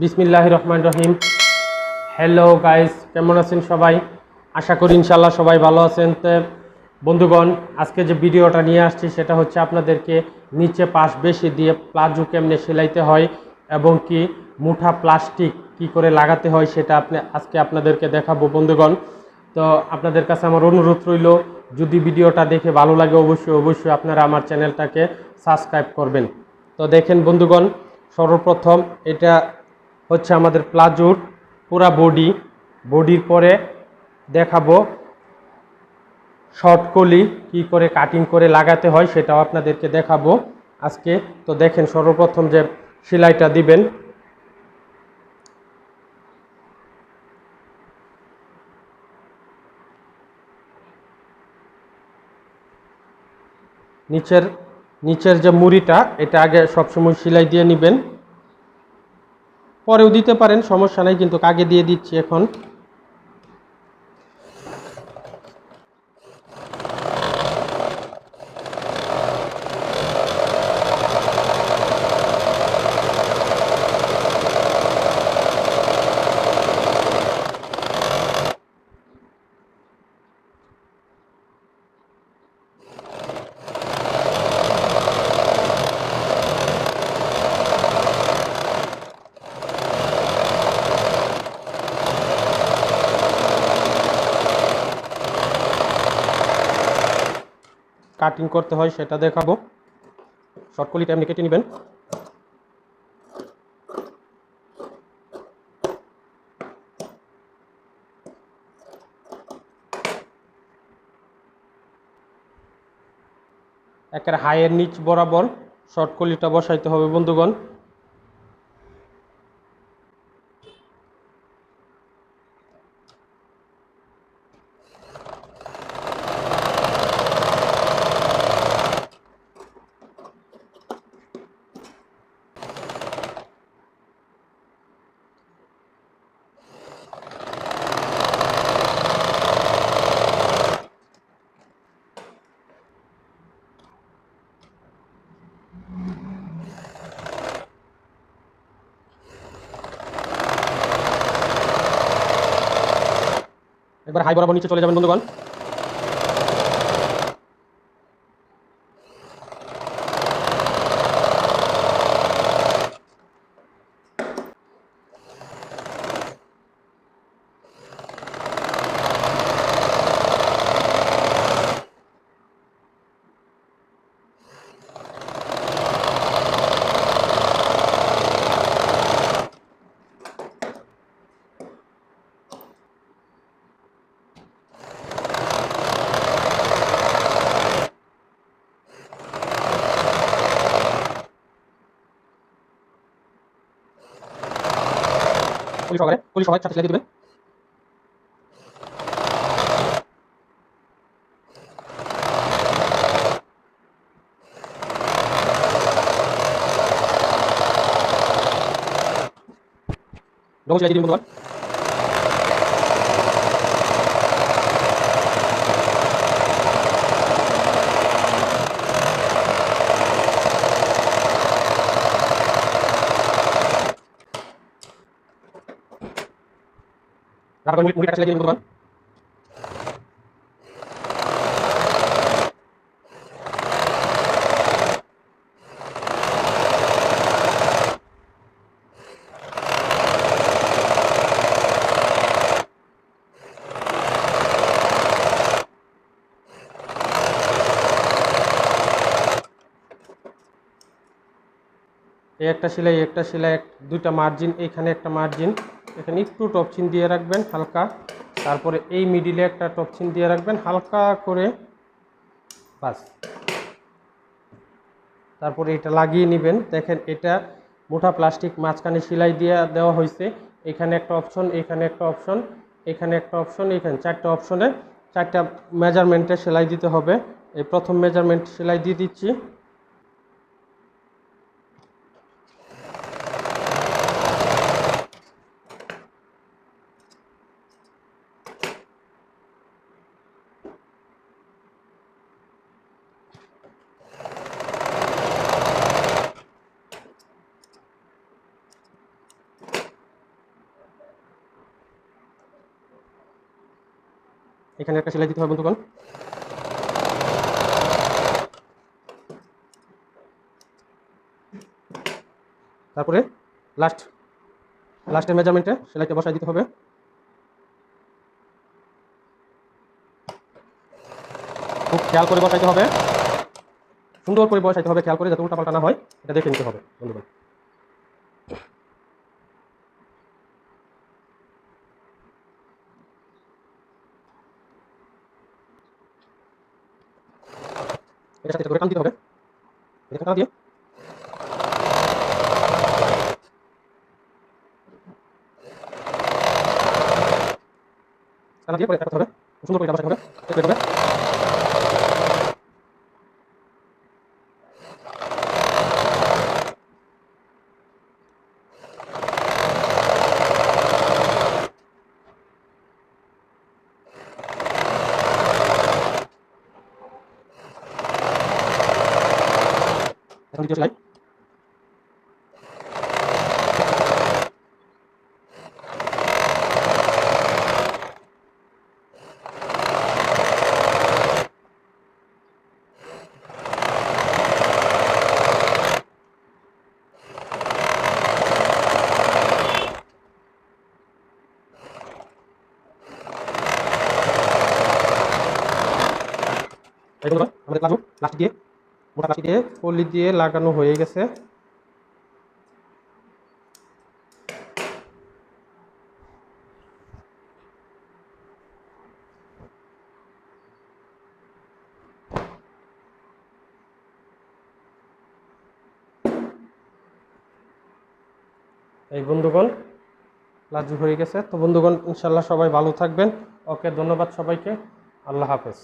বিসমিল্লাহ রহমান রহিম। Hello guys কেমন আছেন সবাই? আশা করি ইনশাল্লাহ সবাই ভালো আছেন। তো, বন্ধুগণ, আজকে যে ভিডিওটা নিয়ে আসছি সেটা হচ্ছে আপনাদেরকে নিচে পাশ বেশি দিয়ে প্লাজো কেমনে সেলাইতে হয় এবং কি মুঠা প্লাস্টিক কি করে লাগাতে হয় সেটা আপনি, আজকে আপনাদেরকে দেখাবো বন্ধুগণ। তো আপনাদের কাছে আমার অনুরোধ রইল, যদি ভিডিওটা দেখে ভালো লাগে অবশ্যই অবশ্যই আপনারা আমার চ্যানেলটাকে সাবস্ক্রাইব করবেন। তো দেখেন বন্ধুগণ, সর্বপ্রথম এটা হচ্ছে আমাদের প্লাজোর, পুরা বডি। বডির পরে দেখাবো শর্ট কলি, কি করে কাটিং করে লাগাতে হয় সেটাও আপনাদেরকে দেখাবো আজকে। তো দেখেন সর্বপ্রথম যে সেলাইটা দিবেন। নিচের নিচের যে মুড়িটা, এটা আগে সবসময় সেলাই দিয়ে নেবেন। পরেও দিতে পারেন সমস্যা নাই কিন্তু কাকে দিয়ে দিচ্ছি এখন? কাটিং করতে হয়, সেটা দেখাবো। শর্টকলিটা আপনি কেটে নেবেন। একের হায়ের নিচ বরাবর শর্টকলিটা বসাইতে হবে, বন্ধুগণ। একবার হাই বরাবর নিচে চলে যাবেন বন্ধুগণ। কলি সহকারে পুলিশ সবাই সাথে দিয়ে দিবেন ডবল সেলাই দিয়ে দিবেন তারপর মুড়ি মুড়ি কাটা দিয়ে দিবেন এই একটা সেলাই একটা সেলাই দুইটা মার্জিন এখানে একটা মার্জিন এখানে একটু টপচিন দিয়ে রাখবেন হালকা। তারপরে এই মিডিলে একটা টপচিন দিয়ে রাখবেন হালকা করে, বাস। তারপরে এটা লাগিয়ে নেবেন। দেখেন এটা মোটা প্লাস্টিক মাঝখানে সেলাই দিয়ে দেওয়া হয়েছে। এখানে একটা অপশন এখানে একটা অপশন এখানে একটা অপশন এখানে চারটা অপশনে চারটা মেজারমেন্টে সেলাই দিতে হবে। এই প্রথম মেজারমেন্ট সেলাই দিয়ে দিচ্ছি। এখানে একটা সেলাই দিতে হবে বন্ধুগণ। তারপরে লাস্ট লাস্টের মেজারমেন্টে সেলাইটা বসাই দিতে হবে। খুব খেয়াল করে বসাইতে হবে। সুন্দর করে বসাইতে হবে, খেয়াল করে যাতে উল্টা পাল্টা না হয়, এটা দেখে নিতে হবে বন্ধুগণ। এটার সাথে এটা করে টান দিতে হবে এটা টান দিয়ে টান দিয়ে পরে একটা করতে হবে খুব সুন্দর করে এটা বসাতে হবে চেক করে হবে এখন দ্বিতীয় সেলাই এই বন্ধুরা আমাদের প্লাজো প্লাস্টিক দিয়ে মোটা পলি দিয়ে লাগানো হয়ে গেছে। এই বন্ধুগণ, লাজু হয়ে গেছে। তো বন্ধুগণ ইনশাল্লাহ সবাই ভালো থাকবেন। ওকে, ধন্যবাদ সবাইকে। আল্লাহ হাফেজ।